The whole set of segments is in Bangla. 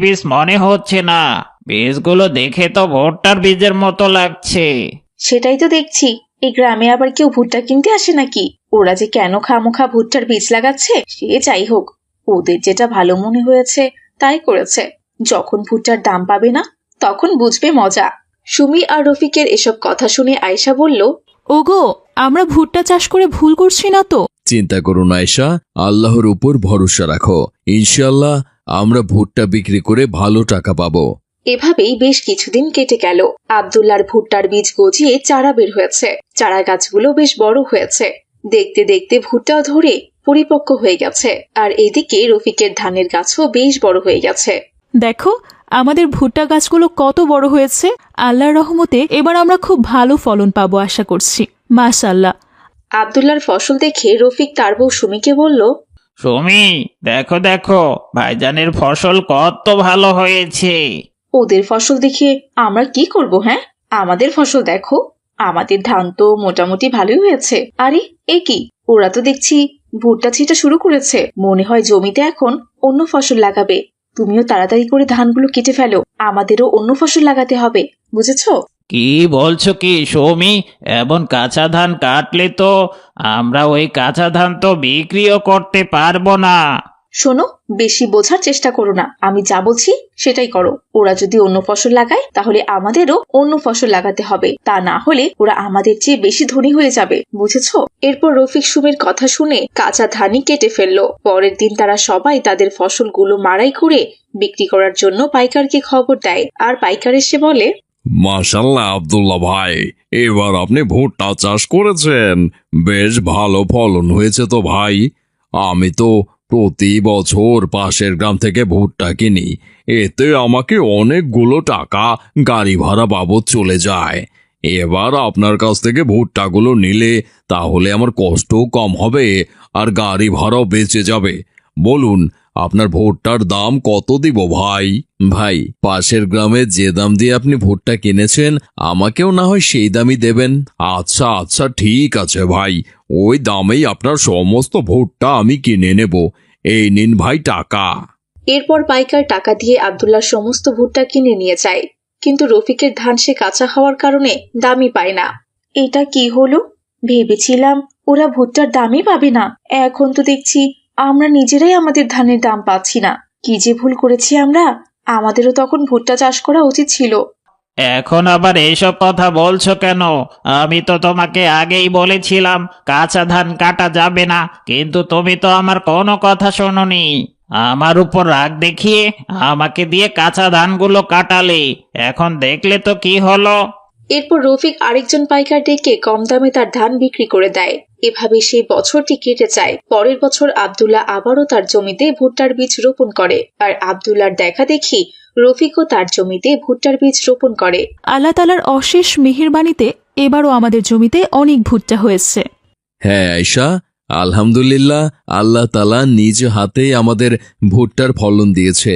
বীজ মনে হচ্ছে না। বীজগুলো দেখে তো ভুট্টার বীজের মতো লাগছে। সেটাই তো দেখছি। এই গ্রামে আবার কেউ ভুট্টা কিনতে আসে নাকি? ওরা যে কেন খামোখা ভুট্টার বীজ লাগাচ্ছে সে যাই হোক। ওদের যেটা ভালো মনে হয়েছে তাই করেছে। যখন ভুট্টার দাম পাবে না তখন বুঝবে মজা। সুমি আর রফিকের এসব কথা শুনে আয়শা বলল ওগো আমরা ভুট্টা চাষ করে ভুল করছি না তো? চিন্তা করুন আয়সা আল্লাহর উপর ভরসা রাখো। ইনশাল্লাহ আমরা ভুট্টা বিক্রি করে ভালো টাকা পাবো। এভাবেই বেশ কিছুদিন কেটে গেল। আবদুল্লার ভুট্টার বীজ গজিয়ে চারা বের হয়েছে। চারা গাছগুলো বেশ বড় হয়েছে। দেখতে দেখতে ভুট্টাও ধরে পরিপক্ক হয়ে গেছে। আর এদিকে রফিকের ধানের গাছও বেশ বড় হয়ে গেছে। দেখো আমাদের ভুট্টা গাছগুলো কত বড় হয়েছে। আল্লাহর রহমতে এবার আমরা খুব ভালো ফলন পাবো আশা করছি। মাশাল্লাহ আবদুল্লার ফসল দেখে রফিক তার বউ সুমিকে বলল সুমি, দেখো দেখো, ভাইজানের ফসল কত ভালো হয়েছে। ওদের ফসল দেখে আমরা কি করব হ্যাঁ? আমাদের ফসল দেখো, আমাদের ধান তো মোটামুটি ভালোই হয়েছে। আরে, এ কি? ওরা তো দেখছি ভুট্টা ছিটা শুরু করেছে। মনে হয় জমিতে এখন অন্য ফসল লাগাবে। তুমিও তাড়াতাড়ি করে ধানগুলো কেটে ফেলো। আমাদেরও অন্য ফসল লাগাতে হবে, বুঝেছ? কি বলছো কি সৌমি? এমন কাঁচা ধান কাটলে তো আমরা ওই কাঁচা ধান তো বিক্রিও করতে পারব না। শোনো, বেশি বোঝার চেষ্টা করো না। আমি যা বলছি সেটাই করো। ওরা যদি অন্য ফসল লাগায়, তাহলে আমাদেরও অন্য ফসল লাগাতে হবে। তা না হলে ওরা আমাদের চেয়ে বেশি ধনী হয়ে যাবে, বুঝেছ? এরপর রফিক সুমের কথা শুনে কাঁচা ধানই কেটে ফেলল। পরের দিন তারা সবাই তাদের ফসলগুলো মারাই করে বিক্রি করার জন্য পাইকারকে খবর দেয়। আর পাইকার এসে বলে মাশাল্লাহ আব্দুল্লাহ ভাই, এবার আপনি ভুট্টা চাষ করেছেন। বেশ ভালো ফলন হয়েছে তো ভাই। আমি তো প্রতি বছর পাশের গ্রাম থেকে ভুট্টা কিনি। এতে আমাকে অনেকগুলো টাকা গাড়ি ভাড়া বাবদ চলে যায়। এবার আপনার কাছ থেকে ভুট্টাগুলো নিলে তাহলে আমার কষ্টও কম হবে আর গাড়ি ভাড়াও বেঁচে যাবে। বলুন আপনার ভোটটার দাম কত দিব ভাই? ভাই, পাশের গ্রামে যে দাম দিয়ে আপনি ভোটটা কিনেছেন, আমাকেও না হয় সেই দামই দেবেন। আচ্ছা আচ্ছা ঠিক আছে ভাই। ওই দামেই আপনার সমস্ত ভোটটা আমি কিনে নেব। এই নিন ভাই টাকা। এরপর পাইকার টাকা দিয়ে আবদুল্লাহ সমস্ত ভুট্টা কিনে নিয়ে যায়। কিন্তু রফিকের ধান সে কাঁচা হওয়ার কারণে দামই পায় না। এটা কি হলো? ভেবেছিলাম ওরা ভুট্টার দামই পাবে না। এখন তো দেখছি আমরা নিজেরাই আমাদের ধানের দাম পাচ্ছি না। কি যে ভুল করেছি আমরা? আমাদেরও তখন ভুট্টা চাষ করা উচিত ছিল। এখন আবার এইসব কথা বলছো কেন? আমি তো তোমাকে আগেই বলেছিলাম কাঁচা ধান কাটা যাবে না। কিন্তু তুমি তো আমার কোনো কথা শোনোনি। আমার উপর রাগ দেখিয়ে আমাকে দিয়ে কাঁচা ধানগুলো কাটালে। এখন দেখলে তো কি হলো? এরপর রফিক আরেকজন পাইকার ডেকে কম দামে তার ধান বিক্রি করে দেয়। এভাবে সেই বছরটি কেটে যায়। পরের বছর আবদুল্লাহ আবারও তার জমিতে ভুট্টার বীজ রোপণ করে আর আবদুল্লার দেখা দেখি রফিকও তার জমিতে ভুট্টার বীজ রোপণ করে। আল্লাহ তালার অশেষ মেহেরবাণীতে এবারও আমাদের জমিতে অনেক ভুট্টা হয়েছে। হ্যাঁ আয়সা আলহামদুলিল্লাহ আল্লাহ তালা নিজ হাতেই আমাদের ভুট্টার ফলন দিয়েছে।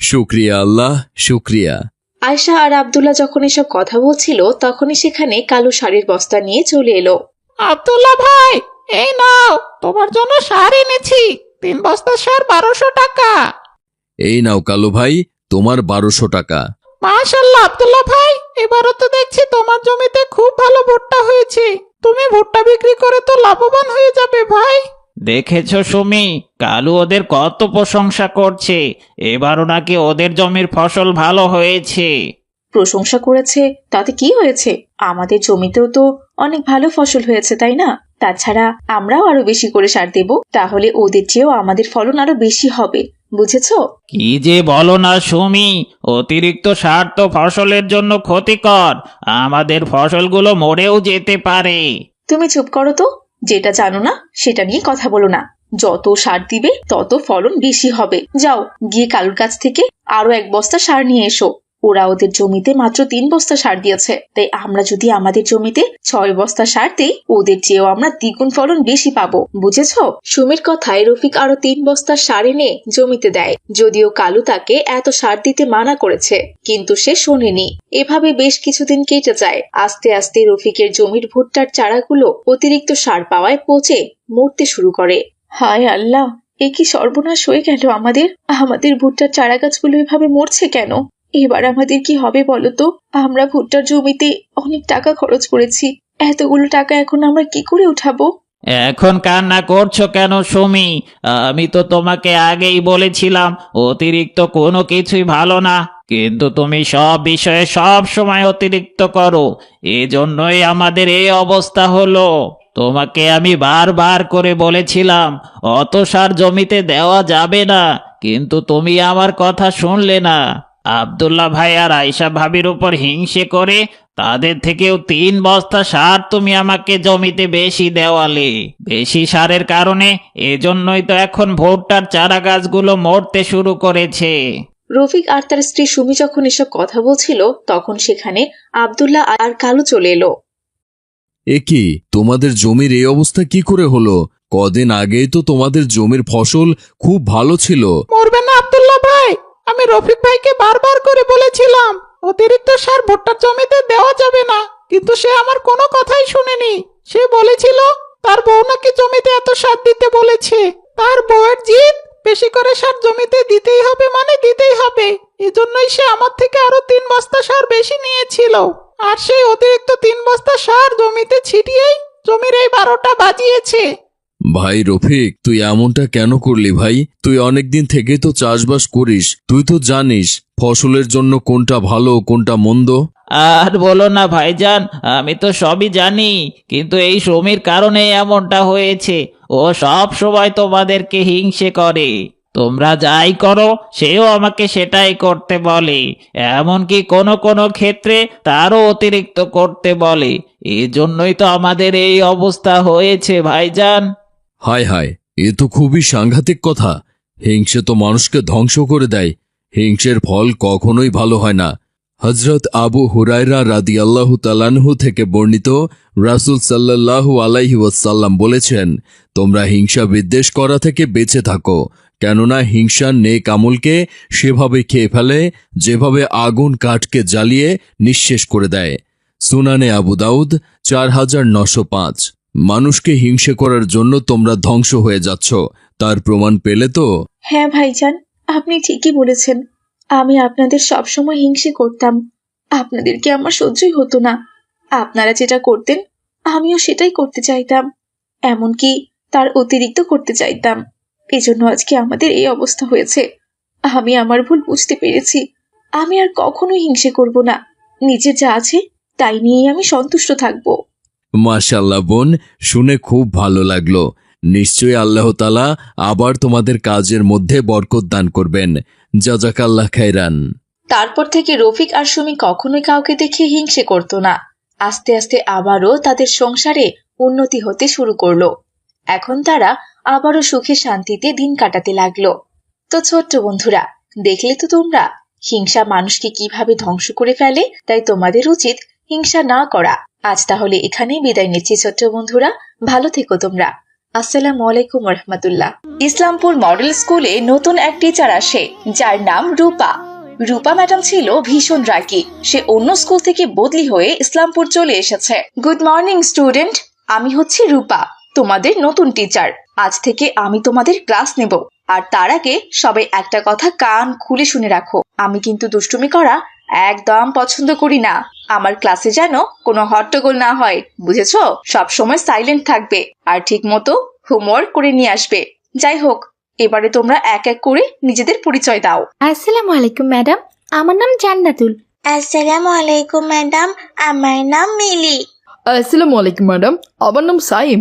শুক্রিয়া আল্লাহ শুক্রিয়া। আয়শা আর আবদুল্লাহ যখন এসব কথা বলছিল তখনই সেখানে কালো শাড়ির বস্তা নিয়ে চলে এলো। আব্দুল্লাহ ভাই এই নাও তোমার জন্য সার এনেছি। তিন বস্তা সার বারোশো টাকা। এই নাও কালু ভাই তোমার বারোশো টাকা। মাশাল্লাহ আব্দুল্লাহ ভাই এবারও তো দেখছি তোমার জমিতে খুব ভালো ভুট্টা হয়েছে। তুমি ভুট্টা বিক্রি করে তো লাভবান হয়ে যাবে ভাই। দেখেছ সুমি কালু ওদের কত প্রশংসা করছে। এবারও নাকি ওদের জমির ফসল ভালো হয়েছে। প্রশংসা করেছে তাতে কি হয়েছে? আমাদের জমিতেও তো অনেক ভালো ফসল হয়েছে তাই না? তাছাড়া আমরাও আরও বেশি করে সার দেব তাহলে ওদের চেয়েও আমাদের ফলন আরও বেশি হবে বুঝেছ? কি যে বলো না সুমি অতিরিক্ত সার তো ফসলের জন্য ক্ষতিকর আমাদের ফসলগুলো মরেও যেতে পারে। তুমি চুপ করো তো যেটা জানো না সেটা নিয়ে কথা বলো না। যত সার দিবে তত ফলন বেশি হবে। যাও গিয়ে কালুর কাছ থেকে আরও এক বস্তা সার নিয়ে এসো। ওরা ওদের জমিতে মাত্র তিন বস্তা সার দিয়েছে। তাই আমরা যদি আমাদের জমিতে ছয় বস্তা সার দিই, ওদের চেয়েও আমরা দ্বিগুণ ফলন বেশি পাবো। বুঝেছ? সুমির কথায় রফিক আরও তিন বস্তা সার এনে জমিতে দেয়। যদিও কালু তাকে এত সার দিতে মানা করেছে, কিন্তু সে শোনেনি। এভাবে বেশ কিছুদিন কেটে যায়। আস্তে আস্তে রফিকের জমির ভুট্টার চারাগুলো অতিরিক্ত সার পাওয়ায় পচে মরতে শুরু করে। হায় আল্লাহ! এ কি সর্বনাশ হয়ে গেল আমাদের। আমাদের ভুট্টার চারা গাছগুলো এভাবে মরছে কেন? এবার আমাদের কি হবে বলো তো? আমরা ভুট্টার জমিতে অনেক টাকা খরচ করেছি। এতগুলো টাকা এখন আমরা কি করে উঠাবো? এখন কান্না করছ কেন সুমি? আমি তো তোমাকে আগেই বলেছিলাম, অতিরিক্ত কোনো কিছুই ভালো না। কিন্তু তুমি সব বিষয়ে সব সময় অতিরিক্ত করো। এজন্যই আমাদের এই অবস্থা হলো। তোমাকে আমি বারবার করে বলেছিলাম, অত সার জমিতে দেওয়া যাবে না। কিন্তু তুমি আমার কথা শুনলে না। আব্দুল্লাহ ভাই আর আয়সা ভাবির উপর হিংসে করে তাদের থেকেও তিন বস্তা সার তুমি আমাকে জমিতে বেশি দেওয়ালে। বেশি সারের কারণে এজন্যই তো এখন ভুট্টার চারা গাছগুলো মরতে শুরু করেছে। রফিক আর তার স্ত্রী সুমি যখন এসব কথা বলছিল তখন সেখানে আব্দুল্লাহ আর কালু চলে এলো। এ কি তোমাদের জমির এই অবস্থা কি করে হলো? কদিন আগেই তো তোমাদের জমির ফসল খুব ভালো ছিল। মরবে না আবদুল্লাহ ভাই! আমি রফিক ভাইকে বারবার করে বলেছিলাম, অতিরিক্ত সার ভুট্টার জমিতে দেওয়া যাবে না। কিন্তু সে আমার কোনো কথাই শুনেনি। সে বলেছিল, তার বউ নাকি জমিতে এত সার দিতে বলেছে। তার বউয়ের জিদ, বেশি করে সার জমিতে দিতেই হবে মানে দিতেই হবে। এজন্যই সে আমার থেকে আরও তিন বস্তা সার বেশি নিয়েছিল। আর সেই অতিরিক্ত তিন বস্তা সার জমিতে ছিটিয়েই জমির এই বারোটা বাজিয়েছে। ভাই রফিক, তুই এমনটা কেন করলি ভাই? তুই অনেকদিন থেকে তো চাষবাস করিস, তুই তো জানিস ফসলের জন্য কোনটা ভালো, কোনটা মন্দ। আর বলো না ভাইজান, আমি তো সবই জানি, কিন্তু এই সমীর কারণে এমনটা হয়েছে। ও সব সময় তোমাদেরকে হিংসে করে। তোমরা যাই করো, সেও আমাকে সেটাই করতে বলে। এমনকি কোনো কোনো ক্ষেত্রে তারও অতিরিক্ত করতে বলে। এজন্যই তো আমাদের এই অবস্থা হয়েছে ভাইজান। হায় হায়, এ তো খুবই সাংঘাতিক কথা। হিংসে তো মানুষকে ধ্বংস করে দেয়। হিংসের ফল কখনোই ভালো হয় না। হজরত আবু হুরায়রা রাদি আল্লাহ তালানহু থেকে বর্ণিত রাসুল সাল্লাল্লাহু আলাইহি ওয়াসাল্লাম বলেছেন, তোমরা হিংসা বিদ্বেষ করা থেকে বেঁচে থাকো। কেননা হিংসা নেক আমলকে সেভাবে খেয়ে ফেলে, যেভাবে আগুন কাঠকে জ্বালিয়ে নিঃশেষ করে দেয়। সুনানে আবু দাউদ, চার হাজার নশো পাঁচ। মানুষকে হিংসে করার জন্য তোমরা ধ্বংস হয়ে যাচ্ছ। তার প্রমাণ পেলে তো? হ্যাঁ ভাইজান, আপনি ঠিকই বলেছেন। আমি আপনাদের সবসময় হিংসে করতাম। আপনাদেরকে আমার সহ্যই হতো না। আপনারা যেটা করতেন, আমিও সেটাই করতে চাইতাম। এমনকি তার অতিরিক্ত করতে চাইতাম। এজন্য আজকে আমাদের এই অবস্থা হয়েছে। আমি আমার ভুল বুঝতে পেরেছি। আমি আর কখনো হিংসে করব না। নিজে যা আছে, তাই নিয়েই আমি সন্তুষ্ট থাকব। মাশাল্লাহ বোন, শুনে খুব ভালো লাগল। নিশ্চয়ই আল্লাহ তালা আবার তোমাদের কাজের মধ্যে বরকত দান করবেন। জাজাকাল্লাহ খাইরান তারপর থেকে রফিক আর সুমি কখনোই কাউকে দেখে হিংসে করতো না। আস্তে আস্তে আবারও তাদের সংসারে উন্নতি হতে শুরু করল। এখন তারা আবারও সুখে শান্তিতে দিন কাটাতে লাগল। তো ছোট্ট বন্ধুরা, দেখলে তো তোমরা, হিংসা মানুষকে কীভাবে ধ্বংস করে ফেলে, তাই তোমাদের উচিত হিংসা না করা। আজ তাহলে এখানেই বিদায় নিচ্ছি ছোট্ট বন্ধুরা। ভালো থেকো তোমরা। আসসালামু আলাইকুম রহমতুল্লাহ ইসলামপুর মডেল স্কুলে নতুন এক টিচার আসে। যার নাম রূপা। রূপা ম্যাডাম ছিল ভীষণ রাগী। সে অন্য স্কুল থেকে বদলি হয়ে ইসলামপুর চলে এসেছে। Good morning, student. আমি হচ্ছি রূপা, তোমাদের নতুন টিচার। আজ থেকে আমি তোমাদের ক্লাস নেব। আর তার আগে সবাই একটা কথা কান খুলে শুনে রাখো। আমি কিন্তু দুষ্টুমি করা একদম পছন্দ করি না। আমার ক্লাসে যেন কোনো হট্টগোল না হয় বুঝেছ? সব সময় সাইলেন্ট থাকবে আর ঠিক মতো হোমওয়ার্ক করে নিয়ে আসবে। যাই হোক এবারে তোমরা এক এক করে নিজেদের পরিচয় দাও। আসসালামু আলাইকুম ম্যাডাম। আমার নাম জান্নাতুল। আসসালামু আলাইকুম ম্যাডাম। আমার নাম মিলি। আসসালামু আলাইকুম ম্যাডাম। আমার নাম সাইম।